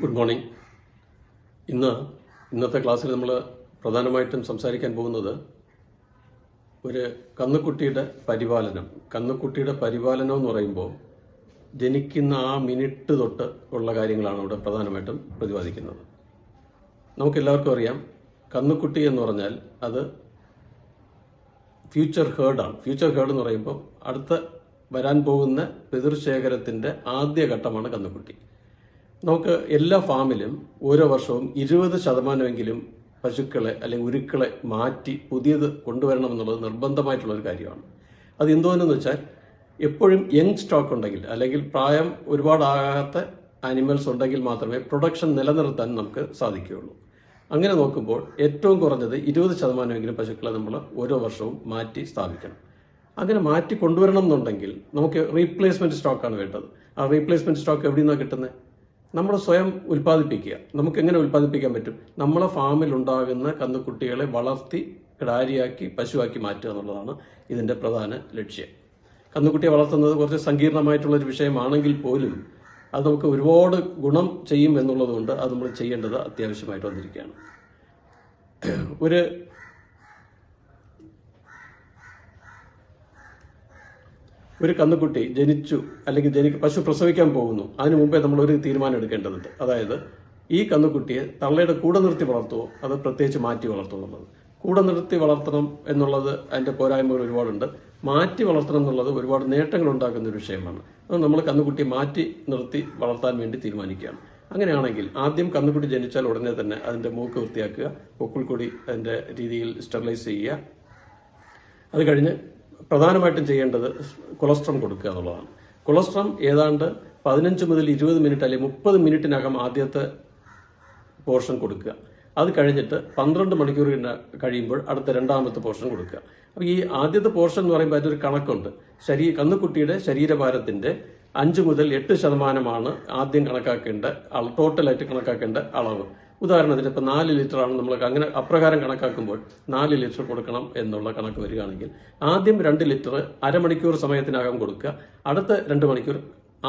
Good morning ഇന്ന് ഇന്നത്തെ ക്ലാസ്സിൽ നമ്മൾ പ്രധാനമായിട്ടും സംസാരിക്കാൻ പോകുന്നത് ഒരു കന്നുകുട്ടിയുടെ പരിപാലനം. കന്നുകുട്ടിയുടെ പരിപാലനം എന്ന് പറയുമ്പോൾ ജനിക്കുന്ന ആ മിനിറ്റ് തൊട്ട് ഉള്ള കാര്യങ്ങളാണ് ഇവിടെ പ്രധാനമായിട്ടും പ്രതിപാദിക്കുന്നത്. നമുക്കെല്ലാവർക്കും അറിയാം കന്നുകുട്ടി എന്ന് പറഞ്ഞാൽ അത് ഫ്യൂച്ചർ ഹേർഡാണ് ഫ്യൂച്ചർ ഹേർഡ് എന്ന് പറയുമ്പോൾ അടുത്ത വരാൻ പോകുന്ന പിതൃശേഖരത്തിന്റെ ആദ്യ ഘട്ടമാണ് കന്നുകുട്ടി. നമുക്ക് എല്ലാ ഫാമിലും ഓരോ വർഷവും ഇരുപത് ശതമാനമെങ്കിലും പശുക്കളെ അല്ലെങ്കിൽ ഉരുക്കളെ മാറ്റി പുതിയത് കൊണ്ടുവരണം എന്നുള്ളത് നിർബന്ധമായിട്ടുള്ള ഒരു കാര്യമാണ്. അത് എന്തുകൊണ്ടെന്ന് വെച്ചാൽ എപ്പോഴും യങ് സ്റ്റോക്ക് ഉണ്ടെങ്കിൽ അല്ലെങ്കിൽ പ്രായം ഒരുപാടാകാത്ത ആനിമൽസ് ഉണ്ടെങ്കിൽ മാത്രമേ പ്രൊഡക്ഷൻ നിലനിർത്താൻ നമുക്ക് സാധിക്കുകയുള്ളൂ. അങ്ങനെ നോക്കുമ്പോൾ ഏറ്റവും കുറഞ്ഞത് ഇരുപത് ശതമാനമെങ്കിലും പശുക്കളെ നമ്മൾ ഓരോ വർഷവും മാറ്റി സ്ഥാപിക്കണം. അങ്ങനെ മാറ്റി കൊണ്ടുവരണം എന്നുണ്ടെങ്കിൽ നമുക്ക് റീപ്ലേസ്മെന്റ് സ്റ്റോക്കാണ് വേണ്ടത്. ആ റീപ്ലേസ്മെന്റ് സ്റ്റോക്ക് എവിടെ നിന്നാണ് കിട്ടുന്നത് നമ്മൾ സ്വയം ഉൽപ്പാദിപ്പിക്കുക. നമുക്ക് എങ്ങനെ ഉൽപ്പാദിപ്പിക്കാൻ പറ്റും? നമ്മളെ ഫാമിൽ ഉണ്ടാകുന്ന കന്നുകുട്ടികളെ വളർത്തി കിടാരിയാക്കി പശുവാക്കി മാറ്റുക എന്നുള്ളതാണ് ഇതിന്റെ പ്രധാന ലക്ഷ്യം. കന്നുകുട്ടിയെ വളർത്തുന്നത് കുറച്ച് സങ്കീർണമായിട്ടുള്ള ഒരു വിഷയമാണെങ്കിൽ പോലും അത് നമുക്ക് ഒരുപാട് ഗുണം ചെയ്യും എന്നുള്ളതുകൊണ്ട് അത് നമ്മൾ ചെയ്യേണ്ടത് അത്യാവശ്യമായിട്ട് വന്നിരിക്കുകയാണ്. ഒരു ഒരു കന്നുകുട്ടി ജനിച്ചു അല്ലെങ്കിൽ ജനിക്ക് പശു പ്രസവിക്കാൻ പോകുന്നു അതിനു മുമ്പേ നമ്മൾ ഒരു തീരുമാനം എടുക്കേണ്ടതുണ്ട്. അതായത് ഈ കന്നുകുട്ടിയെ തള്ളയുടെ കൂടെ നിർത്തി വളർത്തുമോ അത് പ്രത്യേകിച്ച് മാറ്റി വളർത്തുമോ എന്നുള്ളത്. കൂടെ നിർത്തി വളർത്തണം എന്നുള്ളത് അതിന്റെ പോരായ്മകൾ ഒരുപാടുണ്ട്. മാറ്റി വളർത്തണം എന്നുള്ളത് ഒരുപാട് നേട്ടങ്ങൾ ഉണ്ടാക്കുന്ന ഒരു വിഷയമാണ്. അത് നമ്മൾ കന്നുകുട്ടിയെ മാറ്റി നിർത്തി വളർത്താൻ വേണ്ടി തീരുമാനിക്കുകയാണ്. അങ്ങനെയാണെങ്കിൽ ആദ്യം കന്നുകുട്ടി ജനിച്ചാൽ ഉടനെ തന്നെ അതിന്റെ മൂക്ക് വൃത്തിയാക്കുക പൊക്കിൾ കൊടി അതിന്റെ രീതിയിൽ സ്റ്റെറിലൈസ് ചെയ്യുക. അത് കഴിഞ്ഞ് പ്രധാനമായിട്ടും ചെയ്യേണ്ടത് കൊളസ്ട്രം കൊടുക്കുക എന്നുള്ളതാണ്. കൊളസ്ട്രം ഏതാണ്ട് പതിനഞ്ച് മുതൽ ഇരുപത് മിനിറ്റ് അല്ലെങ്കിൽ മുപ്പത് മിനിറ്റിനകം ആദ്യത്തെ പോർഷൻ കൊടുക്കുക. അത് കഴിഞ്ഞിട്ട് പന്ത്രണ്ട് മണിക്കൂർ കഴിയുമ്പോൾ അടുത്ത രണ്ടാമത്തെ പോർഷൻ കൊടുക്കുക. അപ്പോൾ ഈ ആദ്യത്തെ പോർഷൻ എന്ന് പറയുമ്പോൾ അതിന്റെ ഒരു കണക്കുണ്ട്. ശരീര കന്നുകുട്ടിയുടെ ശരീരഭാരത്തിന്റെ അഞ്ച് മുതൽ എട്ട് ശതമാനമാണ് ആദ്യം കണക്കാക്കേണ്ട ടോട്ടലായിട്ട് കണക്കാക്കേണ്ട അളവ്. ഉദാഹരണത്തിന് ഇപ്പം നാല് ലിറ്റർ ആണ് നമ്മൾ അങ്ങനെ അപ്രകാരം കണക്കാക്കുമ്പോൾ നാല് ലിറ്റർ കൊടുക്കണം എന്നുള്ള കണക്ക് വരികയാണെങ്കിൽ ആദ്യം രണ്ട് ലിറ്റർ അരമണിക്കൂർ സമയത്തിനകം കൊടുക്കുക. അടുത്ത രണ്ട് മണിക്കൂർ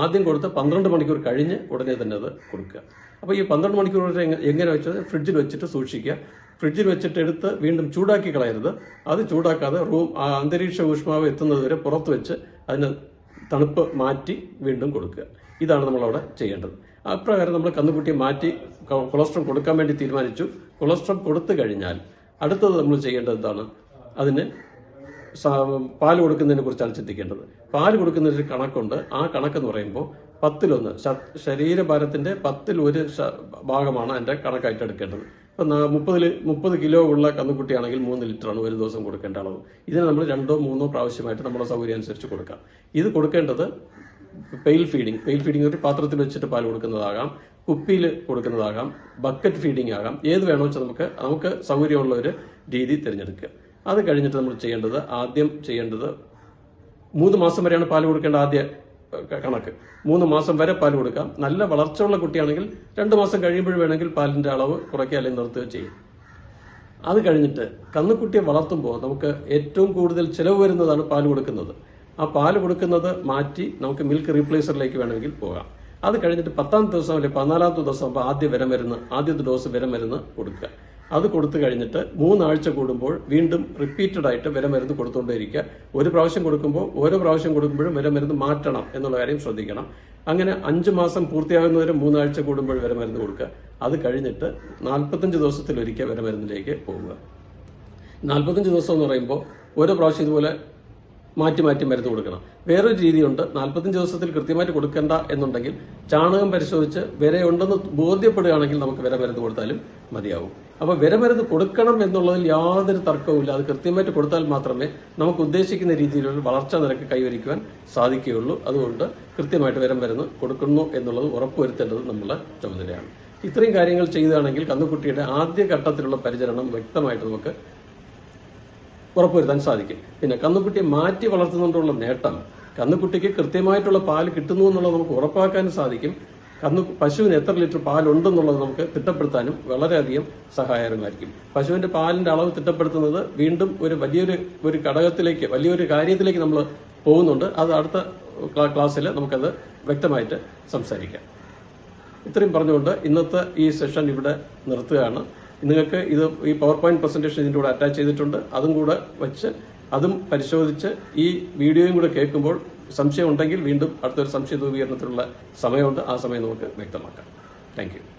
ആദ്യം കൊടുത്ത് പന്ത്രണ്ട് മണിക്കൂർ കഴിഞ്ഞ് ഉടനെ തന്നെ അത് കൊടുക്കുക. അപ്പോൾ ഈ പന്ത്രണ്ട് മണിക്കൂർ വരെ എങ്ങനെ വെച്ചത്? ഫ്രിഡ്ജിൽ വെച്ചിട്ട് സൂക്ഷിക്കുക. ഫ്രിഡ്ജിൽ വെച്ചിട്ട് എടുത്ത് വീണ്ടും ചൂടാക്കി കളയരുത്. അത് ചൂടാക്കാതെ റൂം അന്തരീക്ഷ ഊഷ്മാവ് എത്തുന്നത് വരെ പുറത്ത് വെച്ച് അതിന് തണുപ്പ് മാറ്റി വീണ്ടും കൊടുക്കുക. ഇതാണ് നമ്മളവിടെ ചെയ്യേണ്ടത്. അപ്രകാരം നമ്മൾ കന്നുകുട്ടിയെ മാറ്റി കൊളസ്ട്രോൾ കൊടുക്കാൻ വേണ്ടി തീരുമാനിച്ചു. കൊളസ്ട്രോൾ കൊടുത്തു കഴിഞ്ഞാൽ അടുത്തത് നമ്മൾ ചെയ്യേണ്ടത് എന്താണ്? അതിന് പാൽ കൊടുക്കുന്നതിനെ കുറിച്ചാണ് ചിന്തിക്കേണ്ടത്. പാൽ കൊടുക്കുന്നതിന് ഒരു കണക്കുണ്ട്. ആ കണക്ക് എന്ന് പറയുമ്പോൾ പത്തിലൊന്ന് ശരീരഭാരത്തിന്റെ പത്തിൽ ഒരു ഭാഗമാണ് അതിന്റെ കണക്കായിട്ട് എടുക്കേണ്ടത്. ഇപ്പം മുപ്പതിൽ മുപ്പത് കിലോ ഉള്ള കന്നുകുട്ടിയാണെങ്കിൽ മൂന്ന് ലിറ്ററാണ് ഒരു ദിവസം കൊടുക്കേണ്ട അളവ്. ഇതിന് നമ്മൾ രണ്ടോ മൂന്നോ പ്രാവശ്യമായിട്ട് നമ്മുടെ സൗകര്യം അനുസരിച്ച് കൊടുക്കാം. ഇത് കൊടുക്കേണ്ടത് പെയിൽ ഫീഡിംഗ് പെയിൽ ഫീഡിംഗ് ഒരു പാത്രത്തിൽ വെച്ചിട്ട് പാൽ കൊടുക്കുന്നതാകാം. കുപ്പിയിൽ കൊടുക്കുന്നതാകാം. ബക്കറ്റ് ഫീഡിംഗ് ആകാം. ഏത് വേണമെന്ന് വെച്ചാൽ നമുക്ക് നമുക്ക് സൗകര്യമുള്ള ഒരു രീതി തിരഞ്ഞെടുക്കുക. അത് കഴിഞ്ഞിട്ട് നമ്മൾ ചെയ്യേണ്ടത് ആദ്യം ചെയ്യേണ്ടത് മൂന്ന് മാസം വരെയാണ് പാൽ കൊടുക്കേണ്ട ആദ്യ കണക്ക്. മൂന്ന് മാസം വരെ പാൽ കൊടുക്കാം നല്ല വളർച്ചയുള്ള കുട്ടിയാണെങ്കിൽ രണ്ട് മാസം കഴിയുമ്പോൾ വേണമെങ്കിൽ പാലിന്റെ അളവ് കുറയ്ക്കുക അല്ലെങ്കിൽ നിർത്തുകയോ ചെയ്യും. അത് കഴിഞ്ഞിട്ട് കന്നുകുട്ടിയെ വളർത്തുമ്പോൾ നമുക്ക് ഏറ്റവും കൂടുതൽ ചിലവ് വരുന്നതാണ് പാൽ കൊടുക്കുന്നത്. ആ പാൽ കൊടുക്കുന്നത് മാറ്റി നമുക്ക് മിൽക്ക് റീപ്ലേസറിലേക്ക് വേണമെങ്കിൽ പോകാം. അത് കഴിഞ്ഞിട്ട് പത്താം ദിവസം അല്ലെങ്കിൽ പതിനാലാമത്തെ ദിവസം ആദ്യ വില മരുന്ന് ആദ്യത്തെ ഡോസ് വില മരുന്ന് കൊടുക്കുക. അത് കൊടുത്തു കഴിഞ്ഞിട്ട് മൂന്നാഴ്ച കൂടുമ്പോൾ വീണ്ടും റിപ്പീറ്റഡ് ആയിട്ട് വിരമരുന്ന് കൊടുത്തുകൊണ്ടേയിരിക്കുക ഒരു പ്രാവശ്യം കൊടുക്കുമ്പോൾ ഓരോ പ്രാവശ്യം കൊടുക്കുമ്പോഴും വിരമരുന്ന് മാറ്റണം എന്നുള്ള കാര്യം ശ്രദ്ധിക്കണം. അങ്ങനെ അഞ്ച് മാസം പൂർത്തിയാകുന്നവരെ മൂന്നാഴ്ച കൂടുമ്പോൾ വിരമരുന്ന് കൊടുക്കുക. അത് കഴിഞ്ഞിട്ട് നാൽപ്പത്തഞ്ച് ദിവസത്തിലൊരിക്കൽ വിരമരുന്നിലേക്ക് പോവുക. നാൽപ്പത്തഞ്ച് ദിവസം എന്ന് പറയുമ്പോൾ ഓരോ പ്രാവശ്യം ഇതുപോലെ മാറ്റി മാറ്റി മരുന്ന് കൊടുക്കണം. വേറൊരു രീതിയുണ്ട്. നാൽപ്പത്തഞ്ച് ദിവസത്തിൽ കൃത്യമായിട്ട് കൊടുക്കേണ്ട എന്നുണ്ടെങ്കിൽ ചാണകം പരിശോധിച്ച് വിരയുണ്ടെന്ന് ബോധ്യപ്പെടുകയാണെങ്കിൽ നമുക്ക് വിര മരുന്ന് കൊടുത്താലും മതിയാവും. അപ്പൊ വിരമരുന്ന് കൊടുക്കണം എന്നുള്ളതിൽ യാതൊരു തർക്കവുമില്ല അത് കൃത്യമായിട്ട് കൊടുത്താൽ മാത്രമേ നമുക്ക് ഉദ്ദേശിക്കുന്ന രീതിയിലുള്ള വളർച്ച നിരക്ക് കൈവരിക്കുവാൻ സാധിക്കുകയുള്ളൂ. അതുകൊണ്ട് കൃത്യമായിട്ട് വിരം മരുന്ന് കൊടുക്കുന്നു എന്നുള്ളത് ഉറപ്പുവരുത്തേണ്ടത് നമ്മളെ ചുമതലയാണ്. ഇത്രയും കാര്യങ്ങൾ ചെയ്യുകയാണെങ്കിൽ കന്നുകുട്ടിയുടെ ആദ്യ ഘട്ടത്തിലുള്ള പരിചരണം വ്യക്തമായിട്ട് നമുക്ക് ഉറപ്പുവരുത്താൻ സാധിക്കും. പിന്നെ കന്നുകുട്ടിയെ മാറ്റി വളർത്തുന്നതുകൊണ്ടുള്ള നേട്ടം കന്നുകുട്ടിക്ക് കൃത്യമായിട്ടുള്ള പാൽ കിട്ടുന്നു എന്നുള്ളത് നമുക്ക് ഉറപ്പാക്കാനും സാധിക്കും. കന്നു പശുവിന് എത്ര ലിറ്റർ പാലുണ്ടെന്നുള്ളത് നമുക്ക് തിട്ടപ്പെടുത്താനും വളരെയധികം സഹായകരമായിരിക്കും. പശുവിന്റെ പാലിന്റെ അളവ് തിട്ടപ്പെടുത്തുന്നത് വീണ്ടും ഒരു വലിയൊരു ഒരു ഘടകത്തിലേക്ക് വലിയൊരു കാര്യത്തിലേക്ക് നമ്മൾ പോകുന്നുണ്ട്. അത് അടുത്ത ക്ലാസ്സിൽ നമുക്കത് വ്യക്തമായിട്ട് സംസാരിക്കാം. ഇത്രയും പറഞ്ഞുകൊണ്ട് ഇന്നത്തെ ഈ സെഷൻ ഇവിടെ നിർത്തുകയാണ്. നിങ്ങൾക്ക് ഇത് ഈ പവർ പോയിന്റ് പ്രസന്റേഷൻ ഇതിന്റെ കൂടെ അറ്റാച്ച് ചെയ്തിട്ടുണ്ട്. അതും കൂടെ വെച്ച് അതും പരിശോധിച്ച് ഈ വീഡിയോയും കൂടെ കേൾക്കുമ്പോൾ സംശയം ഉണ്ടെങ്കിൽ വീണ്ടും അടുത്തൊരു സംശയ ദൂരീകരണത്തിനുള്ള സമയമുണ്ട്. ആ സമയം നമുക്ക് വ്യക്തമാക്കാം. താങ്ക്